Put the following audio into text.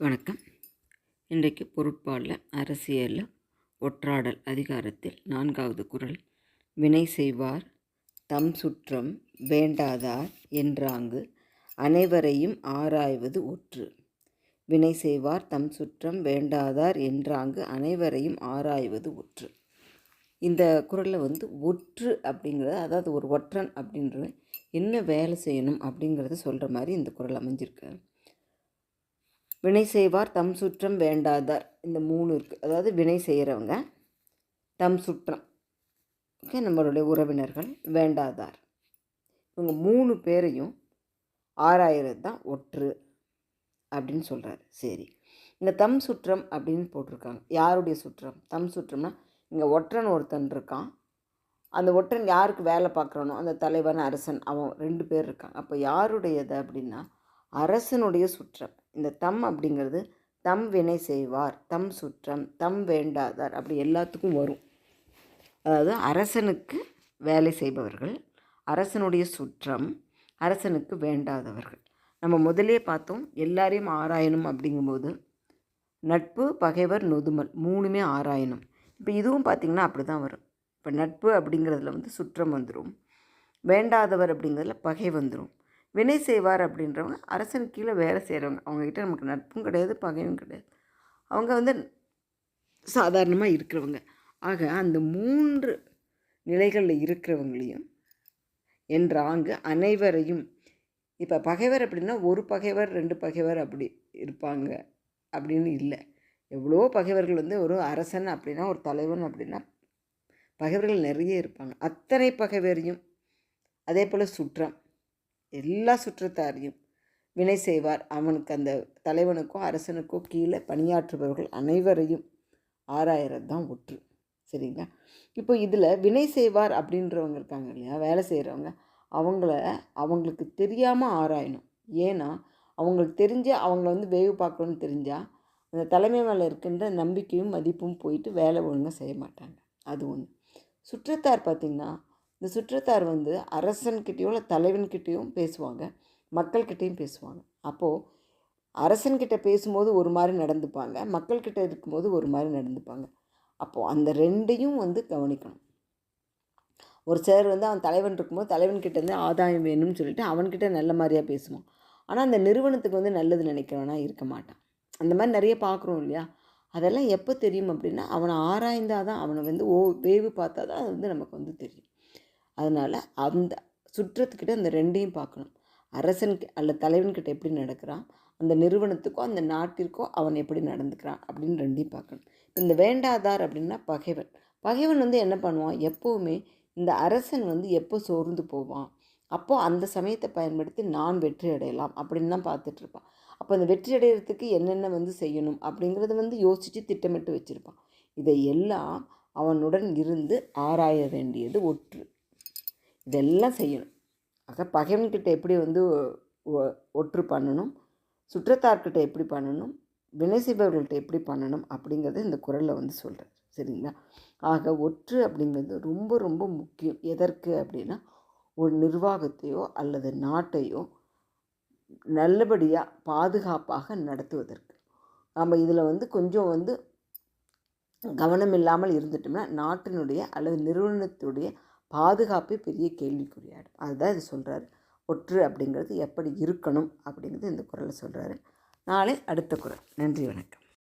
வணக்கம். இன்றைக்கு பொருட்பாலில் அரசியலில் ஒற்றாடல் அதிகாரத்தில் நான்காவது குரல். வினை செய்வார் தம் சுற்றம் வேண்டாதார் என்றாங்கு அனைவரையும் ஆராய்வது ஒற்று. வினை செய்வார் தம் சுற்றம் வேண்டாதார் என்றாங்கு அனைவரையும் ஆராய்வது ஒற்று. இந்த குரலில் வந்து ஒற்று அப்படிங்கிறது அதாவது ஒரு ஒற்றன் அப்படின்றது என்ன வேலை செய்யணும் அப்படிங்கிறத சொல்கிற மாதிரி இந்த குரல் அமைஞ்சிருக்கு. வினை செய்வார் தம் சுற்றம் வேண்டாதார். இந்த மூணு இருக்குது அதாவது வினை செய்கிறவங்க தம் சுற்றம். ஓகே நம்மளுடைய உறவினர்கள் வேண்டாதார். இவங்க மூணு பேரையும் ஆறாயிரம் தான் ஒற்று அப்படின்னு சொல்கிறாரு சரி. இந்த தம் சுற்றம் அப்படின்னு போட்டிருக்காங்க. யாருடைய சுற்றம்? தம் சுற்றம்னா இங்கே ஒற்றன் ஒருத்தன் இருக்கான். அந்த ஒற்றன் யாருக்கு வேலை பார்க்குறானோ அந்த தலைவன் அரசன் அவன் ரெண்டு பேர் இருக்காங்க. அப்போ யாருடையது அப்படின்னா அரசனுடைய சுற்றம். இந்த தம் அப்படிங்கிறது தம் வினை செய்வார் தம் சுற்றம் தம் வேண்டாதார் அப்படி எல்லாத்துக்கும் வரும். அதாவது அரசனுக்கு வேலை செய்பவர்கள் அரசனுடைய சுற்றம் அரசனுக்கு வேண்டாதவர்கள். நம்ம முதலே பார்த்தோம் எல்லாரையும் ஆராயணும் அப்படிங்கும்போது நட்பு பகைவர் நொதுமல் மூணுமே ஆராயணும். இப்போ இதுவும் பார்த்திங்கன்னா அப்படி தான் வரும். இப்போ நட்பு அப்படிங்கிறதுல வந்து சுற்றம் வந்துடும் வேண்டாதவர் அப்படிங்கிறதுல பகை வந்துடும் வினை செய்வார் அப்படின்றவங்க அரசன் கீழே வேலை செய்கிறவங்க அவங்கக்கிட்ட நமக்கு நட்பும் கிடையாது பகையும் கிடையாது. அவங்க வந்து சாதாரணமாக இருக்கிறவங்க. ஆக அந்த மூன்று நிலைகளில் இருக்கிறவங்களையும் என்ற ஆங்கு அனைவரையும் இப்போ பகைவர் அப்படின்னா ஒரு பகைவர் ரெண்டு பகைவர் அப்படி இருப்பாங்க அப்படின்னு இல்லை. எவ்வளோ பகைவர்கள் வந்து ஒரு அரசன் அப்படின்னா ஒரு தலைவன் அப்படின்னா பகைவர்கள் நிறைய இருப்பாங்க. அத்தனை பகைவரையும் அதே போல் சுற்றம். எல்லா சுற்றத்தாரையும் வினை செய்வார். அவனுக்கு அந்த தலைவனுக்கோ அரசனுக்கோ கீழே பணியாற்றுபவர்கள் அனைவரையும் ஆறாயிரம் தான் ஒற்று. சரிங்களா? இப்போ இதில் வினை செய்வார் அப்படின்றவங்க இருக்காங்க இல்லையா? வேலை செய்கிறவங்க அவங்கள அவங்களுக்கு தெரியாமல் ஆராயணும். ஏன்னா அவங்களுக்கு தெரிஞ்ச அவங்கள வந்து வேவு பார்க்கணும்னு தெரிஞ்சால் அந்த தலைமை மேலே இருக்கின்ற நம்பிக்கையும் மதிப்பும் போயிட்டு வேலை ஒழுங்காக செய்ய மாட்டாங்க. அது ஒன்று சுற்றத்தார் பார்த்திங்கன்னா இந்த சுற்றத்தார் வந்து அரசன்கிட்டேயோ இல்லை தலைவன்கிட்டேயும் பேசுவாங்க. மக்கள்கிட்டேயும் பேசுவாங்க. அப்போது அரசன்கிட்ட பேசும்போது ஒரு மாதிரி நடந்துப்பாங்க. மக்கள்கிட்ட இருக்கும்போது ஒரு மாதிரி நடந்துப்பாங்க. அப்போது அந்த ரெண்டையும் வந்து கவனிக்கணும். ஒரு சிலர் வந்து அவன் தலைவன் இருக்கும்போது தலைவன்கிட்டேருந்து ஆதாயம் வேணும்னு சொல்லிட்டு அவன்கிட்ட நல்ல மாதிரியாக பேசுவான். ஆனால் அந்த நிறுவனத்துக்கு வந்து நல்லது நினைக்கிறவனா இருக்க மாட்டான். அந்த மாதிரி நிறைய பார்க்குறோம் இல்லையா? அதெல்லாம் எப்போ தெரியும் அப்படின்னா அவனை ஆராய்ந்தால் தான் அவனை வந்து ஓ வேவு பார்த்தா தான் அது வந்து நமக்கு வந்து தெரியும். அதனால் அந்த சுற்றத்துக்கிட்ட அந்த ரெண்டையும் பார்க்கணும். அரசன் அல்ல தலைவன்கிட்ட எப்படி நடக்கிறான்? அந்த நிறுவனத்துக்கோ அந்த நாட்டிற்கோ அவன் எப்படி நடந்துக்கிறான்? அப்படின்னு ரெண்டையும் பார்க்கணும். இந்த வேண்டாதார் அப்படின்னா பகைவன். பகைவன் வந்து என்ன பண்ணுவான்? எப்போவுமே இந்த அரசன் வந்து எப்போ சோர்ந்து போவான்? அப்போது அந்த சமயத்தை பயன்படுத்தி நான் வெற்றி அடையலாம் அப்படின்னு தான் பார்த்துட்ருப்பான் அப்போ அந்த வெற்றி அடைகிறதுக்கு என்னென்ன வந்து செய்யணும் அப்படிங்கிறத வந்து யோசித்து திட்டமிட்டு வச்சுருப்பான். இதை எல்லாம் அவனுடன் இருந்து ஆராய வேண்டியது ஒற்று. இதெல்லாம் செய்யணும். ஆக பகைவன்கிட்ட எப்படி வந்து ஒற்று பண்ணணும்? சுற்றத்தார்கிட்ட எப்படி பண்ணணும்? வினை செய்பவர்கள்ட்ட எப்படி பண்ணணும்? அப்படிங்கிறத இந்த குரலில் வந்து சொல்கிறார் சரிங்களா? ஆக ஒற்று அப்படிங்கிறது ரொம்ப ரொம்ப முக்கியம். எதற்கு அப்படின்னா ஒரு நிர்வாகத்தையோ அல்லது நாட்டையோ நல்லபடியாக பாதுகாப்பாக நடத்துவதற்கு. நம்ம இதில் வந்து கொஞ்சம் வந்து கவனம் இல்லாமல் இருந்துட்டோம்னா நாட்டினுடைய அல்லது நிறுவனத்துடைய பாதுகாப்பே பெரிய கேள்விக்குறியாடும் அதுதான் இது சொல்கிறாரு ஒற்று அப்படிங்கிறது எப்படி இருக்கணும் அப்படிங்கிறது இந்த குரலை சொல்கிறாரு நாளை அடுத்த குரல். நன்றி வணக்கம்.